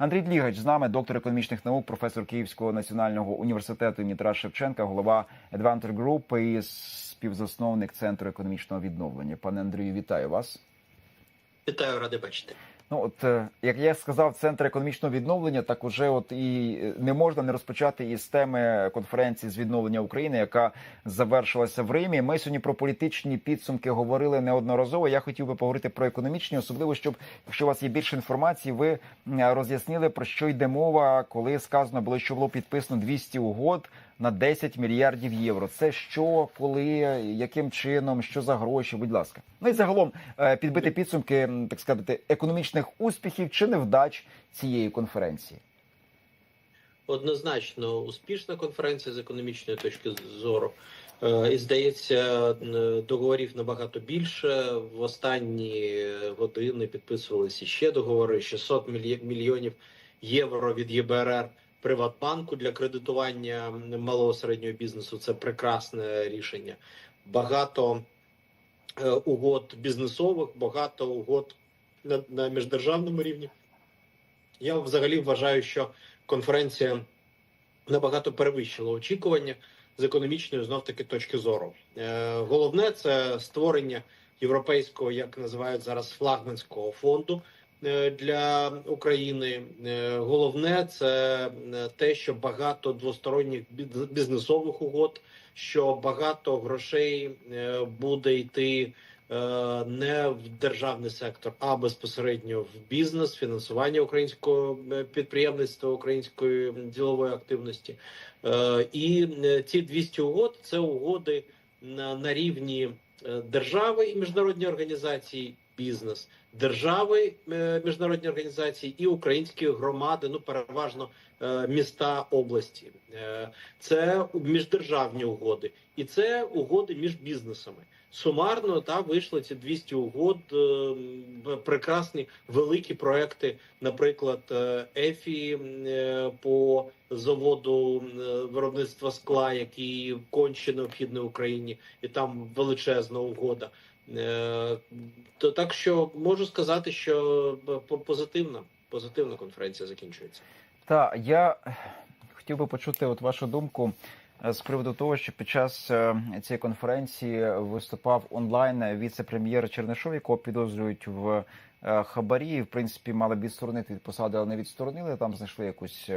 Андрій Длігач з нами, доктор економічних наук, професор Київського національного університету Дмитра Шевченка, голова Advanter Group і співзасновник центру економічного відновлення. Пане Андрію, вітаю вас. Вітаю, радий бачити. Ну от е, як я сказав, центр економічного відновлення, так уже от і не можна не розпочати із теми конференції з відновлення України, яка завершилася в Римі. Ми сьогодні про політичні підсумки говорили неодноразово. Я хотів би поговорити про економічні, особливо щоб якщо у вас є більше інформації, ви роз'яснили про що йде мова, коли сказано було, що було підписано 200 угод на 10 мільярдів євро. Це що, коли, яким чином, що за гроші? Будь ласка, ну і загалом підбити підсумки, так сказати, економічних успіхів чи невдач цієї конференції. Однозначно успішна конференція з економічної точки зору. І здається, договорів набагато більше. В останні години підписувалися ще договори 600 мільйонів євро від ЄБРР. Приватбанку для кредитування малого середнього бізнесу це прекрасне рішення. Багато е, угод бізнесових, багато угод на, на міждержавному рівні. Я взагалі вважаю, що конференція набагато перевищила очікування з економічної знов таки точки зору. Е, головне це створення європейського, як називають зараз, флагманського фонду. Для України головне це те, що багато двосторонніх бізнесових угод, що багато грошей буде йти не в державний сектор, а безпосередньо в бізнес, фінансування українського підприємництва, української ділової активності. І ці 200 угод це угоди на рівні держави і міжнародні організації бізнес, держави, міжнародні організації і українські громади, ну переважно міста області. Це міждержавні угоди, і це угоди між бізнесами. Сумарно та вийшли ці 200 угод, прекрасні великі проекти, наприклад, ЕФІ по заводу виробництва скла, який конче необхідний Україні, і там величезна угода. То так що можу сказати, що позитивна, позитивна конференція закінчується. Так, я хотів би почути от вашу думку з приводу того, що під час цієї конференції виступав онлайн віце-прем'єр Чернишов, якого підозрюють в хабарі. В принципі, мали б відсторонити від посади, але не відсторонили. Там знайшли якусь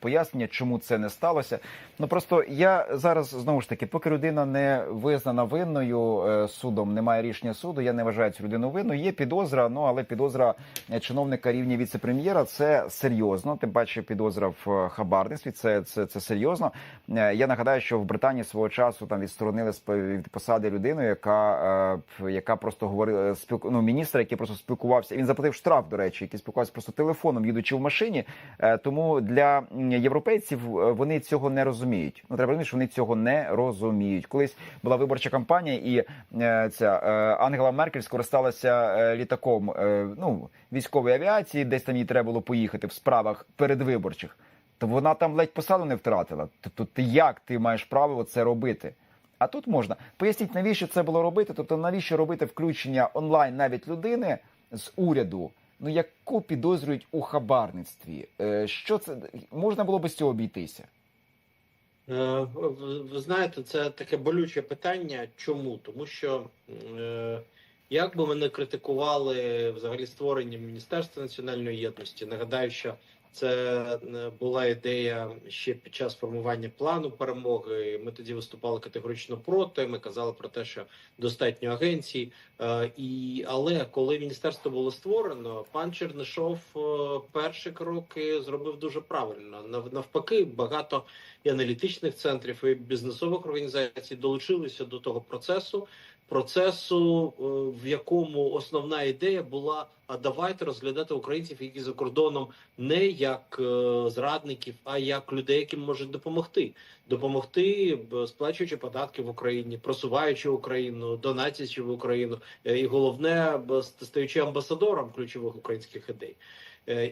пояснення, чому це не сталося. Ну просто я зараз знову ж таки, поки людина не визнана винною судом, немає рішення суду. Я не вважаю цю людину винною. Є підозра. Ну але підозра чиновника рівня віце-прем'єра це серйозно. Тим паче підозра в хабарництві. Це це, це серйозно. Я нагадаю, що в Британії свого часу там відсторонили від посади людину, яка яка просто говорила спілку ну, міністра, який просто спілкувався. Він заплатив штраф, до речі, який спілкувався просто телефоном, їдучи в машині. Тому для європейців вони цього не розуміють. Ну треба розуміти, що вони цього не розуміють. Колись була виборча кампанія, і ця Ангела Меркель скористалася літаком ну військової авіації, десь там їй треба було поїхати в справах передвиборчих. То вона там ледь посаду не втратила. Тобто, ти як ти маєш право це робити? А тут можна поясніть, навіщо це було робити? Тобто, навіщо робити включення онлайн навіть людини з уряду? Ну яку підозрюють у хабарництві? Що це можна було би з цього обійтися? Ви знаєте, це таке болюче питання. Чому? Тому що як би ми не критикували взагалі створення Міністерства національної єдності, нагадаю, що це була ідея ще під час формування плану перемоги. Ми тоді виступали категорично проти. Ми казали про те, що достатньо агенцій, і але коли міністерство було створено, пан Чернишов перші кроки зробив дуже правильно. Навпаки, багато і аналітичних центрів і бізнесових організацій долучилися до того процесу. Процесу, в якому основна ідея була: а давайте розглядати українців, які за кордоном не як зрадників, а як людей, яким можуть допомогти, допомогти, сплачуючи податки в Україні, просуваючи Україну, донатячи в Україну, і головне стаючи амбасадором ключових українських ідей.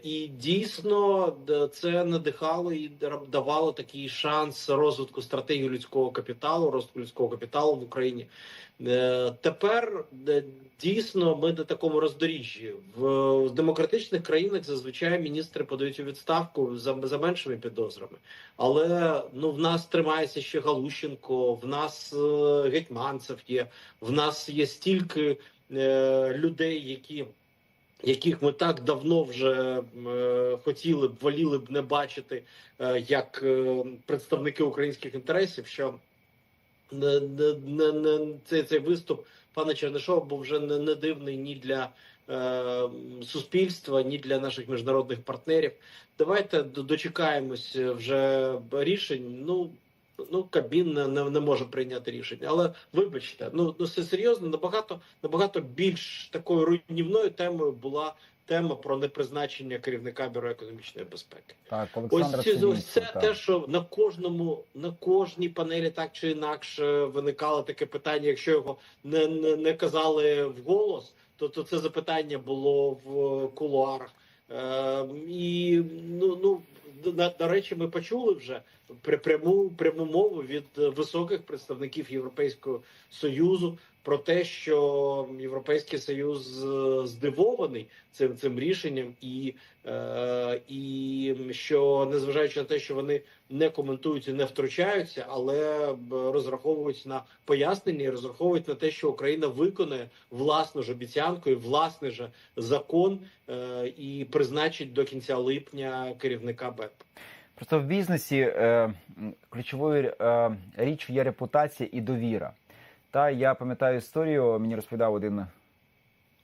І дійсно це надихало і давало такий шанс розвитку стратегії людського капіталу, розвитку людського капіталу в Україні. Тепер дійсно ми на такому роздоріжжі. В, демократичних країнах зазвичай міністри подають у відставку за, за меншими підозрами. Але ну в нас тримається ще Галущенко, в нас е, Гетьманцев є, в нас є стільки е, людей, які. Яких ми так давно вже е, хотіли б воліли б не бачити е, як е, представники українських інтересів, що не, не, не, цей, цей виступ пана Чернишова був вже не, не дивний ні для суспільства, ні для наших міжнародних партнерів. Давайте дочекаємось вже рішень. Ну ну Кабмін не, не, не може прийняти рішення. Але вибачте, ну ну це серйозно. Набагато набагато більш такою руйнівною темою була тема про непризначення керівника бюро економічної безпеки. Так, Ось, Олександра ці, ось це так. те, що на кожному на кожній панелі так чи інакше виникало таке питання. Якщо його не, не, не казали вголос, то, то це запитання було в кулуарах. Е, і ну ну на, на речі, ми почули вже пряму пряму мову від е, високих представників Європейського союзу про те, що Європейський Союз е, здивований цим цим рішенням, і, е, і що незважаючи на те, що вони не коментують і не втручаються, але розраховують на пояснення, і розраховують на те, що Україна виконає власну ж обіцянку і власний же закон е, і призначить до кінця липня керівника БЕП. Просто в бізнесі е, ключовою е, річ є репутація і довіра. Та я пам'ятаю історію, мені розповідав один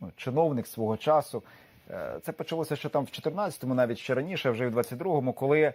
ну, чиновник свого часу. Е, Це почалося ще там в 14-му, навіть ще раніше, вже в 22-му, коли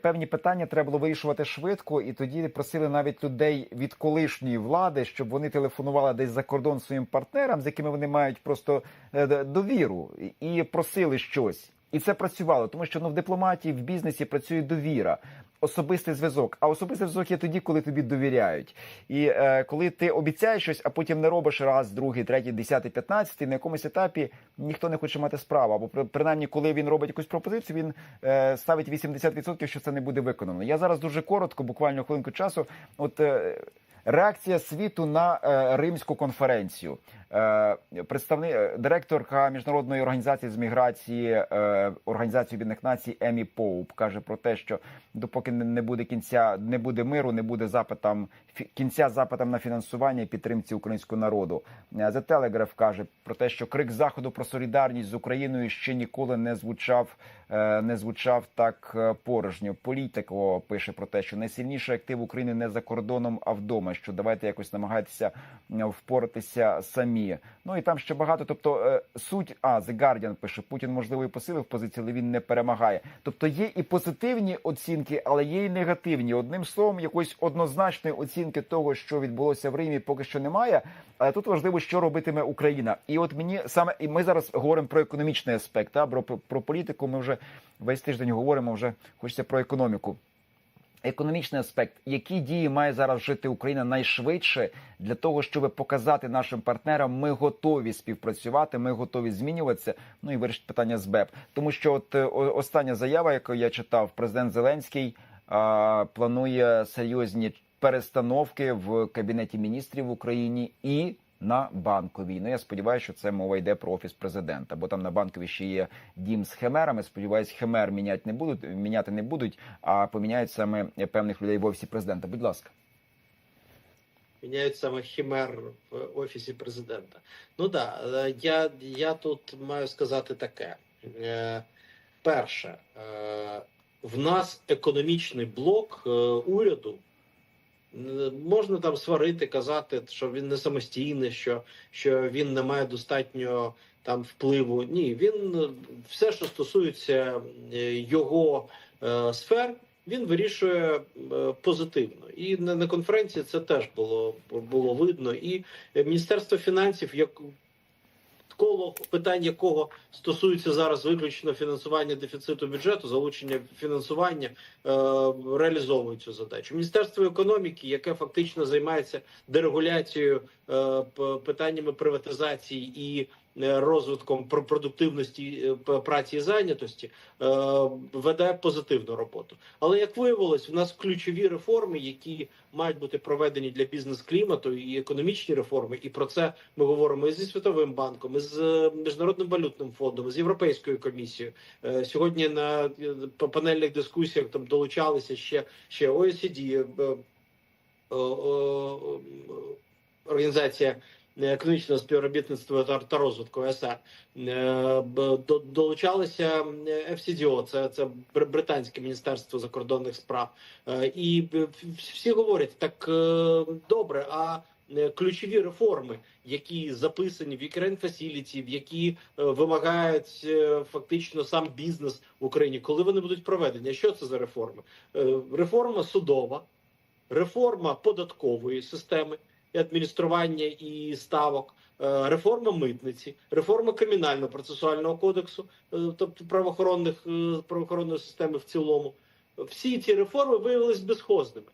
певні питання треба було вирішувати швидко, і тоді просили навіть людей від колишньої влади, щоб вони телефонували десь за кордон своїм партнерам, з якими вони мають просто е, довіру, і- і просили щось. І це працювало, тому що ну в дипломатії, в бізнесі працює довіра, особистий зв'язок. А особистий зв'язок є тоді, коли тобі довіряють. І е, коли ти обіцяєш щось, а потім не робиш раз, другий, третій, десятий, п'ятнадцятий, на якомусь етапі ніхто не хоче мати справу. Або принаймні, коли він робить якусь пропозицію, він е, ставить 80%, що це не буде виконано. Я зараз дуже коротко, буквально хвилинку часу. От е, реакція світу на е, римську конференцію. Е, представник е, директорка міжнародної організації з міграції е, організації Об'єднаних Націй Емі Поуп каже про те, що допоки не- буде кінця, не буде миру, не буде запитам кінця запитам на фінансування і підтримці українського народу. Е, The Telegraph каже про те, що крик заходу про солідарність з Україною ще ніколи не звучав, е, не звучав так е, порожньо. Політико пише про те, що найсильніший актив України не за кордоном, а вдома. Що давайте якось намагатися е, впоратися самі. Ну і там ще багато. Тобто е, суть, а The Guardian пише, Путін можливо і посилив позицію, але він не перемагає. Тобто є і позитивні оцінки, але є і негативні. Одним словом, якоїсь однозначної оцінки того, що відбулося в Римі, поки що немає. Але тут важливо, що робитиме Україна. І от мені саме і ми зараз говоримо про економічний аспект. А про, про політику ми вже весь тиждень говоримо. Вже хочеться про економіку. Економічний аспект, які дії має зараз вжити Україна найшвидше для того, щоб показати нашим партнерам, ми готові співпрацювати, ми готові змінюватися. Ну і вирішити питання з БЕП. Тому що, от е, остання заява, яку я читав, президент Зеленський а, планує серйозні перестановки в кабінеті міністрів в Україні і на банковій. Ну я сподіваюся, що це мова йде про офіс президента, бо там на банковій ще є дім з химерами. Сподіваюсь, химер міняти не будуть, міняти не будуть, а поміняють саме певних людей в офісі президента. Будь ласка. Міняють саме хімер в офісі президента. Ну да, я, я тут маю сказати таке. Е, Перше, е, в нас економічний блок е, уряду. Можна там сварити, казати, що він не самостійний, що, що він не має достатньо там впливу. Ні, він все, що стосується е, його е, сфер, він вирішує е, позитивно. І на, на конференції це теж було, було видно. І Міністерство фінансів, як коло питань якого стосується зараз виключно фінансування дефіциту бюджету, залучення фінансування, е, реалізовує цю задачу. Міністерство економіки, яке фактично займається дерегуляцією, е, питаннями приватизації і розвитком про- продуктивності е, праці і зайнятості, е, веде позитивну роботу. Але як виявилось, в нас ключові реформи, які мають бути проведені для бізнес-клімату і економічні реформи, і про це ми говоримо і зі світовим банком, і з е, міжнародним валютним фондом, з європейською комісією. Е, Сьогодні на е, панельних дискусіях там долучалися ще ще е, е, е, організація економічного співробітництва та, розвитку СР. Е, долучалися FCDO, це, це британське міністерство закордонних справ. Е, І всі говорять так е, добре. А е, ключові реформи, які записані в Ukraine Facility, які е, вимагають е, фактично сам бізнес в Україні, коли вони будуть проведені? Що це за реформи? Е, Реформа судова, реформа податкової системи адміністрування і ставок, е, реформа митниці, реформа кримінально-процесуального кодексу, е, тобто правоохоронних е, правоохоронної системи в цілому. Всі ці реформи виявились безхозними.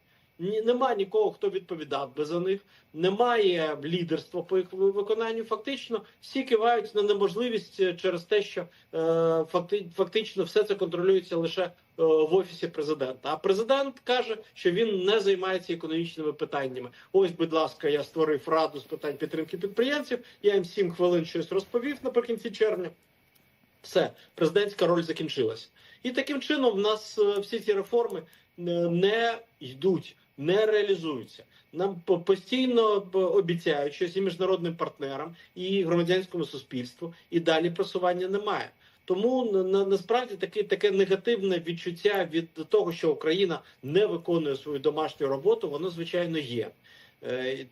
Нема нікого, хто відповідав би за них, немає лідерства по їх виконанню. Фактично, всі кивають на неможливість через те, що факти, фактично все це контролюється лише в офісі президента. А президент каже, що він не займається економічними питаннями. Ось, будь ласка, я створив раду з питань підтримки підприємців. Я їм сім хвилин щось розповів наприкінці червня. Все, президентська роль закінчилася. І таким чином в нас е, всі ці реформи е, не йдуть, не реалізуються. Нам постійно обіцяють щось і міжнародним партнерам, і громадянському суспільству, і далі просування немає. Тому на, на, насправді таке, таке негативне відчуття від того, що Україна не виконує свою домашню роботу, воно звичайно є. Е,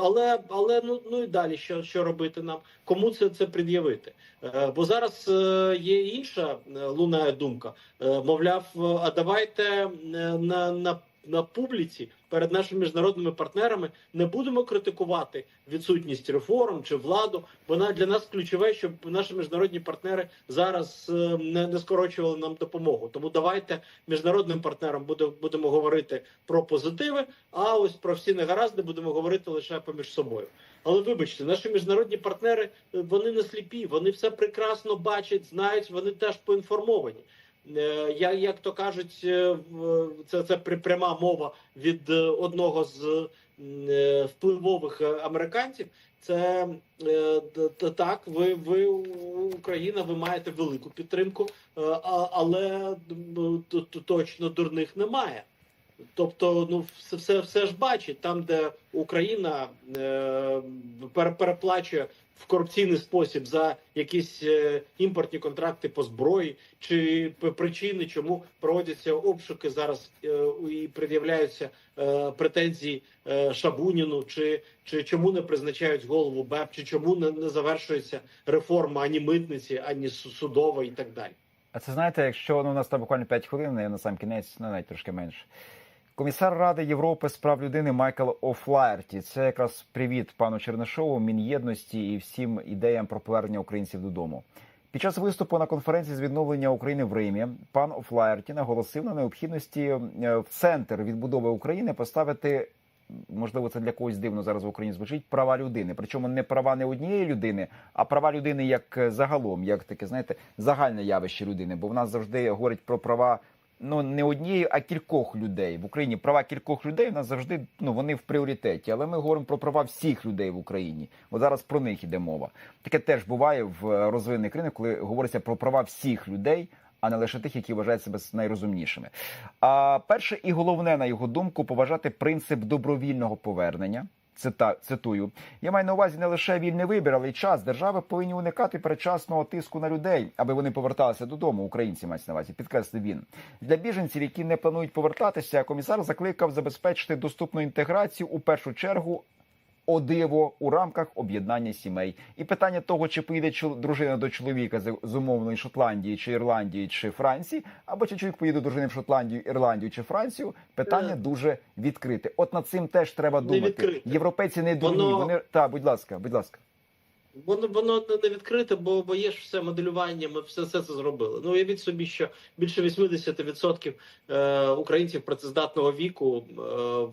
але але ну ну і далі що, що робити нам? Кому це це пред'явити? Е, бо зараз е, є інша лунає думка. Мовляв, а давайте на, на, на публіці перед нашими міжнародними партнерами не будемо критикувати відсутність реформ чи владу. Вона для нас ключове, щоб наші міжнародні партнери зараз е, не, не скорочували нам допомогу. Тому давайте міжнародним партнерам буде, будемо говорити про позитиви, а ось про всі негаразди будемо говорити лише поміж собою. Але вибачте, наші міжнародні партнери е, вони не сліпі, вони все прекрасно бачать, знають, вони теж поінформовані. Е, Я як то кажуть, е, це, це пряма мова від е, одного з впливових американців. Це так, ви, ви Україна, ви маєте велику підтримку, але точно дурних немає. Тобто, ну все, все, все ж бачить, там, де Україна е, переплачує в корупційний спосіб за якісь е, імпортні контракти по зброї, чи причини, чому проводяться обшуки зараз е, і пред'являються е, претензії Шабуніну, чи, чи чому не призначають голову БЕП, чи чому не, не завершується реформа ані митниці, ані судова і так далі. А це знаєте, якщо ну, у нас там буквально 5 хвилин, я на сам кінець, ну навіть трошки менше. Комісар Ради Європи з прав людини Майкл Офлаерті. Це якраз привіт пану Чернишову, Мін'єдності і всім ідеям про повернення українців додому. Під час виступу на конференції з відновлення України в Римі пан Офлаерті наголосив на необхідності е, в центр відбудови України поставити. Можливо, це для когось дивно зараз в Україні звучить права людини. Причому не права не однієї людини, а права людини як е, загалом, як таке, знаєте, загальне явище людини. Бо в нас завжди говорять про права ну не однієї, а кількох людей в Україні. Права кількох людей в нас завжди ну вони в пріоритеті. Але ми говоримо про права всіх людей в Україні. От зараз про них іде мова. Таке теж буває в е, розвинених країнах, коли говориться про права всіх людей. А не лише тих, які вважають себе найрозумнішими. А перше і головне, на його думку, поважати принцип добровільного повернення. Цитую, я маю на увазі не лише вільний вибір, але й час. Держави повинні уникати передчасного тиску на людей, аби вони поверталися додому. Українці мають на увазі, підкреслив він. Для біженців, які не планують повертатися, комісар закликав забезпечити доступну інтеграцію у першу чергу. О диво у рамках об'єднання сімей і питання того, чи поїде дружина до чоловіка з, умовної Шотландії, чи Ірландії, чи Франції, або чи чоловік поїде до дружини в Шотландію, Ірландію чи Францію. Питання Е. дуже відкрите. От над цим теж треба Не думати. відкрите. Європейці не дурні. Воно- Вони та будь ласка, будь ласка. Воно воно не відкрите, бо, бо є ж все моделювання. Ми все, все це зробили. Ну уявіть собі, що більше 80% е, українців працездатного віку е,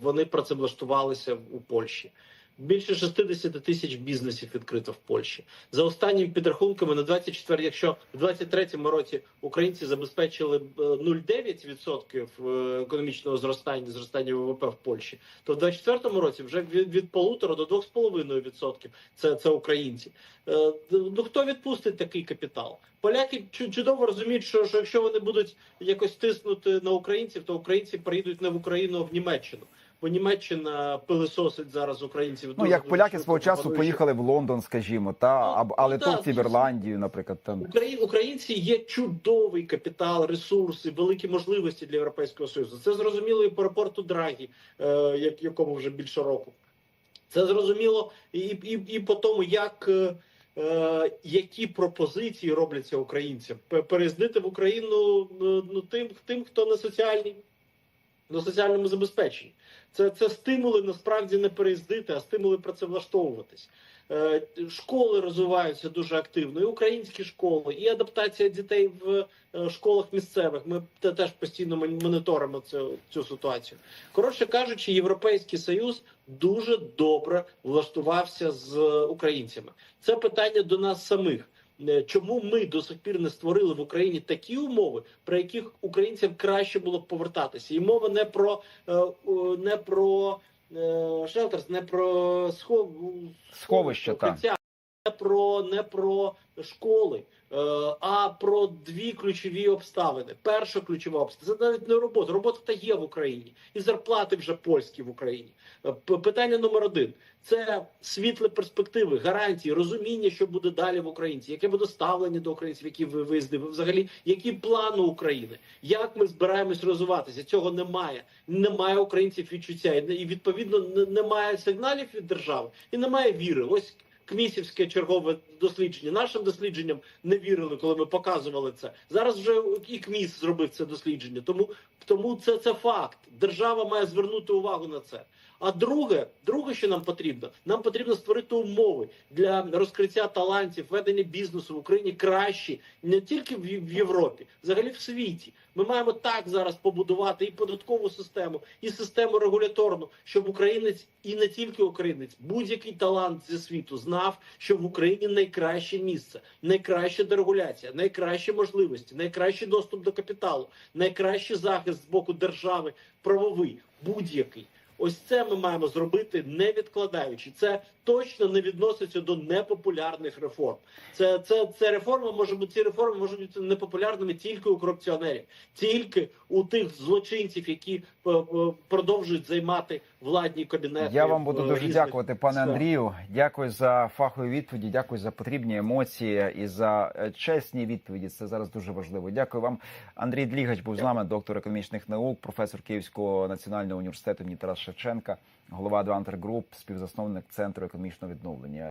вони працевлаштувалися у Польщі. Більше 60 тисяч бізнесів відкрито в Польщі. За останніми підрахунками на 24, якщо в 23-му році українці забезпечили б, е, 0,9% е, економічного зростання, зростання ВВП в Польщі, то в 24-му році вже від, полутора до 2,5% це, це українці. Е, Ну хто відпустить такий капітал? Поляки чу- чудово розуміють, що, що якщо вони будуть якось тиснути на українців, то українці приїдуть не в Україну, а в Німеччину. Бо Німеччина пилисосить зараз українців. Ну як поляки свого часу поїхали в Лондон, скажімо, та Ну, аб- а ну, литовці в Ірландію, наприклад, там Украї... Українці є чудовий капітал, ресурси, великі можливості для Європейського Союзу. Це зрозуміло і по аеропорту Драгі, е, якому вже більше року. Це зрозуміло і, і, і по тому, як е, е, які пропозиції робляться українцям. Переїздити в Україну ну, ну, тим, тим, хто на соціальній на соціальному забезпеченні. Це, це стимули насправді не переїздити, а стимули працевлаштовуватись. Е, Школи розвиваються дуже активно, і українські школи, і адаптація дітей в е, школах місцевих. Ми теж постійно мон- моніторимо цю, цю ситуацію. Коротше кажучи, Європейський Союз дуже добре влаштувався з українцями. Це питання до нас самих. Е, Чому ми до сих пір не створили в Україні такі умови, при яких українцям краще було б повертатися? І мова не про е, не про шелтерс, не про схов... Сховище, так. укриття, не про не про школи, а про дві ключові обставини. Перша ключова обставина це навіть не робота. Робота та є в Україні, і зарплати вже польські в Україні. Е, Питання номер один це світлі перспективи, гарантії, розуміння, що буде далі в Українці, яке буде ставлення до українців, які ви виїздили, взагалі, які плани України, як ми збираємось розвиватися. Цього немає. Немає українців відчуття, і, відповідно немає сигналів від держави, і немає віри. Ось Кмісівське чергове дослідження. Нашим дослідженням не вірили, коли ми показували це. Зараз вже і КМІС зробив це дослідження. Тому, тому це, це факт. Держава має звернути увагу на це. А друге, друге, що нам потрібно, нам потрібно створити умови для розкриття талантів, ведення бізнесу в Україні кращі не тільки в, Європі, взагалі в світі. Ми маємо так зараз побудувати і податкову систему, і систему регуляторну, щоб українець і не тільки українець, будь-який талант зі світу знав, що в Україні найкраще місце, найкраща дерегуляція, найкращі можливості, найкращий доступ до капіталу, найкращий захист з боку держави, правовий, будь-який. Ось це ми маємо зробити, не відкладаючи. Це точно не відноситься до непопулярних реформ. Це, це, це реформа може бути ці реформи можуть бути непопулярними тільки у корупціонерів, тільки у тих злочинців, які е, е, продовжують займати владні кабінети. Я вам буду е, дуже дякувати, пане. Андрію. Дякую за фахові відповіді. Дякую за потрібні емоції і за е, чесні відповіді. Це зараз дуже важливо. Дякую вам. Андрій Длігач був з нами, доктор економічних наук, професор Київського національного університету імені Тараса Шевченка, голова Advanter Group, співзасновник центру економічного відновлення.